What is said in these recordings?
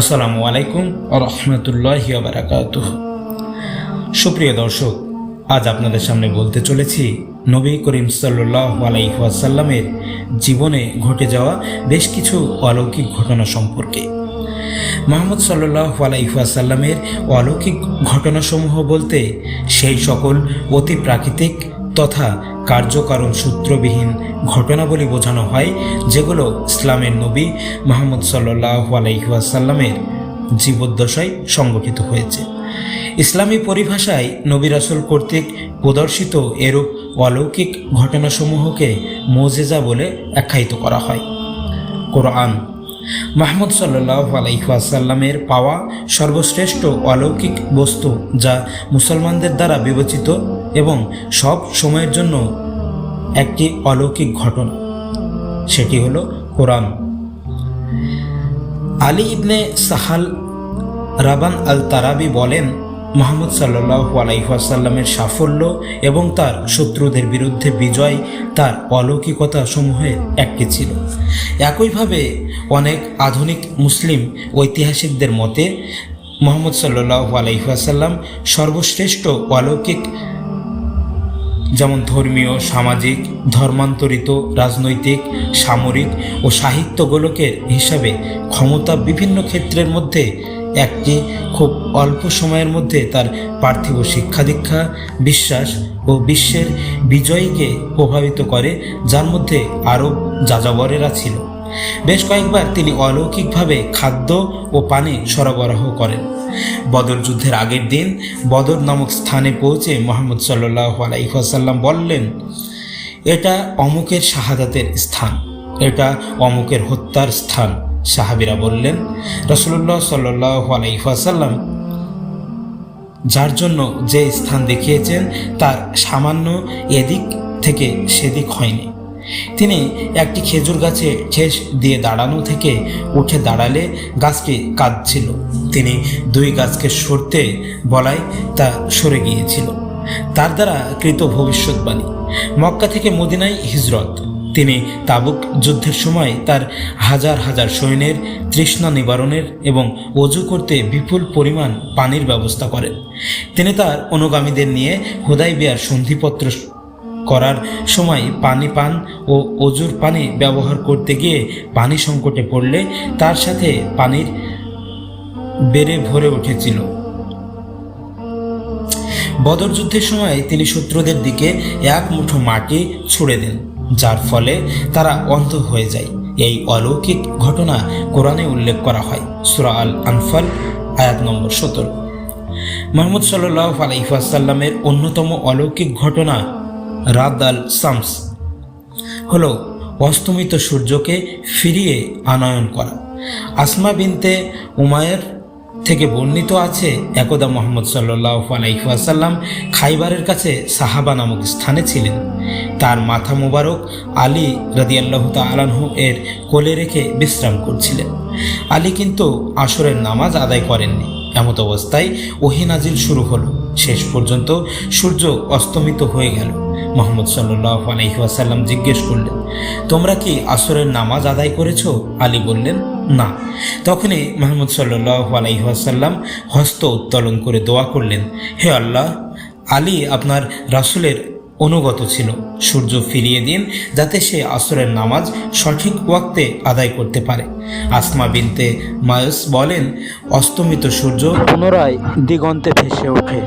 আসসালামু আলাইকুম রহমতুল্লাহ বারাকাত সুপ্রিয় দর্শক, আজ আপনাদের সামনে বলতে চলেছি, নবী করিম সাল্লাহ আলাইসাল্লামের জীবনে ঘটে যাওয়া বেশ কিছু অলৌকিক ঘটনা সম্পর্কে। মোহাম্মদ সাল্লাহ আলাইসাল্লামের অলৌকিক ঘটনাসমূহ বলতে সেই সকল অতি প্রাকৃতিক তথা কার্যকারণ সূত্রবিহীন ঘটনাবলী বোঝানো হয়, যেগুলো ইসলামের নবী মোহাম্মদ সাল্লাহ আলাইসাল্লামের জীবদ্দশায় সংগঠিত হয়েছে। ইসলামী পরিভাষায় নবী রাসুল কর্তৃক প্রদর্শিত এরূপ অলৌকিক ঘটনাসমূহকে মোজেজা বলে আখ্যায়িত করা হয়। কোরআন মাহমুদ সাল্লাহ আলাইসাল্লামের পাওয়া সর্বশ্রেষ্ঠ অলৌকিক বস্তু যা মুসলমানদের দ্বারা বিবেচিত এবং সব সময়ের জন্য একটি অলৌকিক ঘটনা। সেটি হল কোরআন। আলী ইবনে সাহাল রাবান আল তারাবি বলেন মোহাম্মদ সাল্লাহ আলাইসাল্লামের সাফল্য এবং তার শত্রুদের বিরুদ্ধে বিজয় তার অলৌকিকতা সমূহের একটি ছিল। একইভাবে অনেক আধুনিক মুসলিম ঐতিহাসিকদের মতে মোহাম্মদ সাল্লাহ আলাইসাল্লাম সর্বশ্রেষ্ঠ অলৌকিক, যেমন ধর্মীয়, সামাজিক, ধর্মান্তরিত, রাজনৈতিক, সামরিক ও সাহিত্য গোলকের হিসাবে ক্ষমতা বিভিন্ন ক্ষেত্রের মধ্যে একটি খুব অল্প সময়ের মধ্যে তার পার্থিব শিক্ষা দীক্ষা বিশ্বাস ও বিশ্বের বিজয়ীকে প্রভাবিত করে, যার মধ্যে আরব যাযাবরেরা ছিল। বেশ কয়েকবার তিনি অলৌকিকভাবে খাদ্য ও পানি সরবরাহ করেন। বদর যুদ্ধের আগের দিন বদর নামক স্থানে পৌঁছে মোহাম্মদ সাল্লাহ আলাইসাল্লাম বললেন, এটা অমুকের শাহাদাতের স্থান, এটা অমুকের হত্যার স্থান। সাহাবিরা বললেন রসুল্লাহ সাল্লাহ যার জন্য যে স্থান দেখিয়েছেন, তার সামান্য এদিক থেকে সেদিক হয়নি। তিনি একটি খেজুর গাছে ঠেস দিয়ে দাঁড়ানো থেকে উঠে দাঁড়ালে গাছটি কাঁদছিল। তিনি দুই গাছকে সরতে বলায় তা সরে গিয়েছিল। তার দ্বারা কৃত ভবিষ্যৎবাণী। মক্কা থেকে মদিনায় হিজরত। তিনি তাবুক যুদ্ধের সময় তার হাজার হাজার সৈন্যের তৃষ্ণা নিবারণের এবং অজু করতে বিপুল পরিমাণ পানির ব্যবস্থা করেন। তিনি তার অনুগামীদের নিয়ে হুদাই বিয়ার সন্ধিপত্র করার সময় পানি পান ও অজুর পানি ব্যবহার করতে গিয়ে পানি সংকটে পড়লে তার সাথে পানির বেড়ে ভরে উঠেছিল। বদর যুদ্ধের সময় তিনি শত্রুদের দিকে এক মুঠো মাটি ছুড়ে দেন। যার ফলে তারা অন্ধ হয়ে যায়। এই অলৌকিক ঘটনা কোরআনে উল্লেখ করা হয়। সুরা আল আনফাল আয়াত নম্বর সতেরো মোহাম্মদ সাল্লাহ আলাইসাল্লামের অন্যতম অলৌকিক ঘটনা রাদ আল সামস হল অস্তমিত সূর্যকে ফিরিয়ে আনয়ন করা। আসমা বিনতে উমায়ের থেকে বর্ণিত আছে, একদা মোহাম্মদ সাল্লাহ আলাইসাল্লাম খাইবারের কাছে সাহাবা নামক স্থানে ছিলেন। তার মাথা মুবারক আলী রদিয়াল্লাহ তালাহ এর কোলে রেখে বিশ্রাম করছিলেন। আলী কিন্তু আসরের নামাজ আদায় করেননি। এমত অবস্থায় ওহিনাজিল শুরু হলো। শেষ পর্যন্ত সূর্য অস্তমিত হয়ে গেল। মোহাম্মদ সাল্লাহ আলহিহাসাল্লাম জিজ্ঞেস করলেন, তোমরা কি আসরের নামাজ আদায় করেছ? আলী বললেন, না। তখনই মোহাম্মদ সাল্লাহ আলহিহাসাল্লাম হস্ত উত্তোলন করে দোয়া করলেন, হে আল্লাহ, আলী আপনার রাসুলের অনুগত ছিল। সূর্য ফিরিয়ে দিন যাতে সে আসরের নামাজ সঠিক ওয়াক্তে আদায় করতে পারে। আসমা বিনতে মায়স বলেন, অস্তমিত সূর্য পুনরায় দিগন্তে ভেসে ওঠে।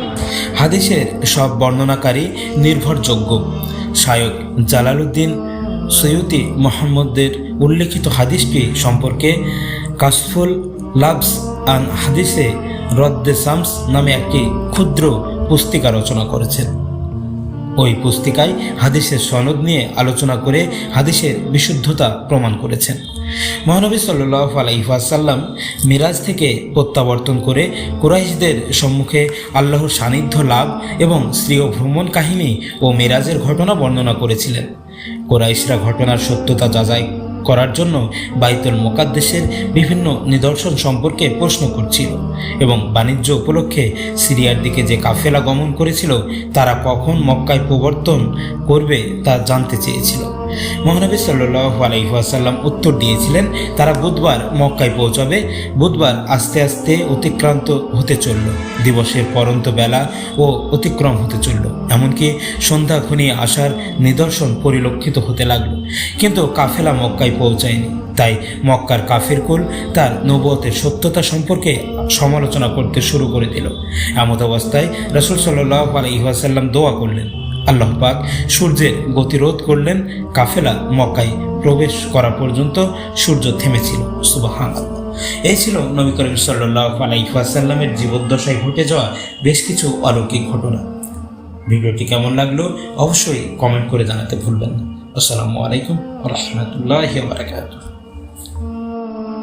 হাদিসের সব বর্ণনাকারী নির্ভরযোগ্য। শায়ক জালালউদ্দিন সৈয়দি মোহাম্মদের উল্লেখিত হাদিসটি সম্পর্কে কাসফুল লাভস আন হাদিসে রদ্দে সামস নামে একটি ক্ষুদ্র পুস্তিকা রচনা করেছেন। ওই পুস্তিকায় হাদিসের সনদ নিয়ে আলোচনা করে হাদিসের বিশুদ্ধতা প্রমাণ করেছেন। মহানবী সাল্লাহ আলাইহাসাল্লাম মিরাজ থেকে প্রত্যাবর্তন করে কুরাইশদের সম্মুখে আল্লাহর সান্নিধ্য লাভ এবং স্ত্রীয় ভ্রমণ কাহিনী ও মিরাজের ঘটনা বর্ণনা করেছিলেন। কোরাইশরা ঘটনার সত্যতা যাচাই করার জন্য বাইতুল মোকাদ্দেশের বিভিন্ন নিদর্শন সম্পর্কে প্রশ্ন করছিল এবং বাণিজ্য উপলক্ষে সিরিয়ার দিকে যে কাফেলা গমন করেছিল, তারা কখন মক্কায় প্রবর্তন করবে তা জানতে চেয়েছিল। মহানবী সাল্লাহ আলাইসাল্লাম উত্তর দিয়েছিলেন, তারা বুধবার মক্কায় পৌঁছাবে। বুধবার আস্তে আস্তে অতিক্রান্ত হতে চলল। দিবসের পরন্ত বেলা ও অতিক্রম হতে চলল। এমনকি সন্ধ্যা ঘনিয়ে আসার নিদর্শন পরিলক্ষিত হতে লাগল। কিন্তু কাফেলা মক্কায় পৌঁছায়নি। তাই মক্কার কাফের কুল তার নবতের সত্যতা সম্পর্কে সমালোচনা করতে শুরু করে দিল। এমত অবস্থায় রসুল সাল্লাহ আলহিহাসাল্লাম দোয়া করলেন। আল্লাহ পাক সূর্যের গতিরোধ করলেন, কাফেলা মক্কায় প্রবেশ করা পর্যন্ত সূর্য থেমেছিল। সুবাহান এই ছিল নবী করিম সাল্লাহ আলাইসাল্লামের জীবদ্দশায় ঘটে যাওয়া বেশ কিছু অলৌকিক ঘটনা। ভিডিওটি কেমন লাগল অবশ্যই কমেন্ট করে জানাতে ভুলবেন না। আসসালামু আলাইকুম রহমতুল্লাহ বারকাতুহ।